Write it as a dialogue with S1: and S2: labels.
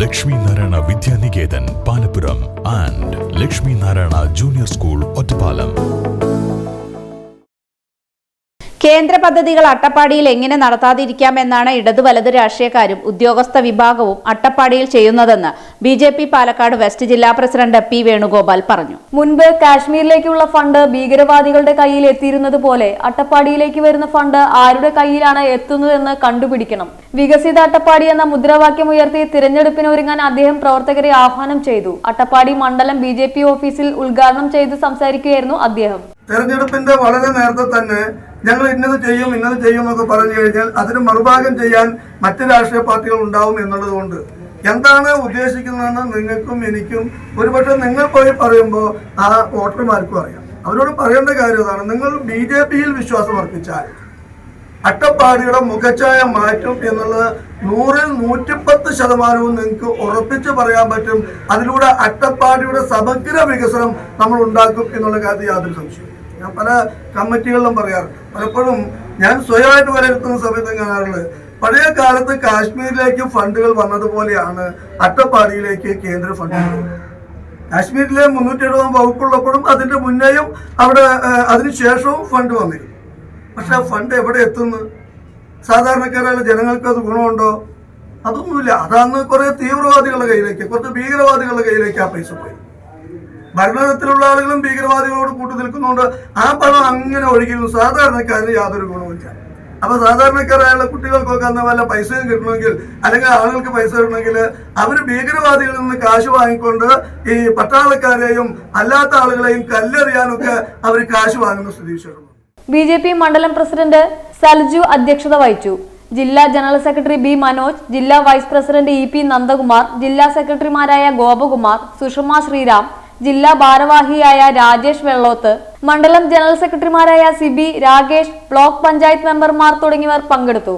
S1: Lakshmi Narayana Vidyaniketan Palappuram and Lakshmi Narayana junior school Ottapalam.
S2: കേന്ദ്ര പദ്ധതികൾ അട്ടപ്പാടിയിൽ എങ്ങനെ നടത്താതിരിക്കാമെന്നാണ് ഇടതു വലത് രാഷ്ട്രീയക്കാരും ഉദ്യോഗസ്ഥ വിഭാഗവും അട്ടപ്പാടിയിൽ ചെയ്യുന്നതെന്ന് B J P Palakkad west ജില്ലാ പ്രസിഡന്റ് പി വേണുഗോപാൽ പറഞ്ഞു.
S3: മുൻപ് കാശ്മീരിലേക്കുള്ള ഫണ്ട് ഭീകരവാദികളുടെ കയ്യിൽ എത്തിയിരുന്നത് പോലെ അട്ടപ്പാടിയിലേക്ക് വരുന്ന ഫണ്ട് ആരുടെ കയ്യിലാണ് എത്തുന്നതെന്ന് കണ്ടുപിടിക്കണം. വികസിത അട്ടപ്പാടി എന്ന മുദ്രാവാക്യം ഉയർത്തി തിരഞ്ഞെടുപ്പിന് ഒരുങ്ങാൻ അദ്ദേഹം പ്രവർത്തകരെ ആഹ്വാനം ചെയ്തു. അട്ടപ്പാടി മണ്ഡലം ബി ഓഫീസിൽ ഉദ്ഘാടനം ചെയ്ത് സംസാരിക്കുകയായിരുന്നു അദ്ദേഹം.
S4: തെരഞ്ഞെടുപ്പിന്റെ വളരെ നേരത്തെ തന്നെ ഞങ്ങൾ ഇന്നത് ചെയ്യും ഇന്നത് ചെയ്യും എന്നൊക്കെ പറഞ്ഞു കഴിഞ്ഞാൽ അതിന് മറുഭാഗം ചെയ്യാൻ മറ്റ് രാഷ്ട്രീയ പാർട്ടികൾ ഉണ്ടാവും എന്നുള്ളത് കൊണ്ട്. എന്താണ് ഉദ്ദേശിക്കുന്നതെന്ന് നിങ്ങൾക്കും എനിക്കും ഒരുപക്ഷെ നിങ്ങൾ പോയി പറയുമ്പോൾ ആ വോട്ടർമാർക്കും അറിയാം. അവരോട് പറയേണ്ട കാര്യം ഇതാണ്. നിങ്ങൾ ബി ജെ പിയിൽ വിശ്വാസം അർപ്പിച്ചാൽ അട്ടപ്പാടിയുടെ മുഖച്ഛായ മാറ്റും എന്നുള്ളത് നൂറിൽ നൂറ്റിപ്പത്ത് ശതമാനവും നിങ്ങൾക്ക് ഉറപ്പിച്ച് പറയാൻ പറ്റും. അതിലൂടെ അട്ടപ്പാടിയുടെ സമഗ്ര വികസനം നമ്മൾ ഉണ്ടാക്കും എന്നുള്ള കാര്യത്തിൽ യാതൊരു സംശയവും ഞാൻ പല കമ്മിറ്റികളിലും പറയാറുണ്ട്. പലപ്പോഴും ഞാൻ സ്വയമായിട്ട് വിലയിരുത്തുന്ന സമയത്ത് കാണാറുള്ളത് പഴയ കാലത്ത് കാശ്മീരിലേക്ക് ഫണ്ടുകൾ വന്നതുപോലെയാണ് അട്ടപ്പാടിയിലേക്ക് കേന്ദ്ര ഫണ്ടുകൾ കാശ്മീരിലെ മുന്നൂറ്റി എഴുപതാം വകുപ്പുള്ളപ്പോഴും അതിന്റെ മുന്നേയും അവിടെ അതിനുശേഷവും ഫണ്ട് വന്നിരുന്നു. പക്ഷെ ആ ഫണ്ട് എവിടെ എത്തുന്നു? സാധാരണക്കാരായ ജനങ്ങൾക്ക് അത് ഗുണമുണ്ടോ? അതൊന്നുമില്ല. അതാന്ന് കുറെ തീവ്രവാദികളുടെ കയ്യിലേക്ക് കുറച്ച് ഭീകരവാദികളുടെ കയ്യിലേക്ക് ആ പൈസ പോയി ഭരണത്തിലുള്ള ആളുകളും ഭീകരവാദികളോട് കൂട്ടു നിൽക്കുന്നുണ്ട് ആ പണം അങ്ങനെ ഒഴുകിയിരുന്നു. സാധാരണക്കാരന് യാതൊരു ഗുണവുമില്ല. അപ്പൊ സാധാരണക്കാരായുള്ള കുട്ടികൾക്കൊക്കെ അന്ന് വല്ല പൈസയും കിട്ടണമെങ്കിൽ അല്ലെങ്കിൽ ആളുകൾക്ക് പൈസ കിട്ടണമെങ്കിൽ അവർ ഭീകരവാദികളിൽ നിന്ന് കാശ് വാങ്ങിക്കൊണ്ട് ഈ പട്ടാളക്കാരെയും അല്ലാത്ത ആളുകളെയും കല്ലെറിയാനൊക്കെ അവർ കാശ് വാങ്ങുന്ന സ്ഥിതി
S3: ബി ജെ പി മണ്ഡലം പ്രസിഡന്റ് സൽജു അധ്യക്ഷത വഹിച്ചു. ജില്ലാ ജനറൽ സെക്രട്ടറി ബി മനോജ് ജില്ലാ vice president E P Nandakumar ജില്ലാ സെക്രട്ടറിമാരായ ഗോപകുമാർ സുഷമ ശ്രീറാം ജില്ലാ ഭാരവാഹിയായ രാജേഷ് വെള്ളോത്ത് മണ്ഡലം ജനറൽ സെക്രട്ടറിമാരായ സിബി രാകേഷ് ബ്ലോക്ക് പഞ്ചായത്ത് മെമ്പർമാർ തുടങ്ങിയവർ പങ്കെടുത്തു.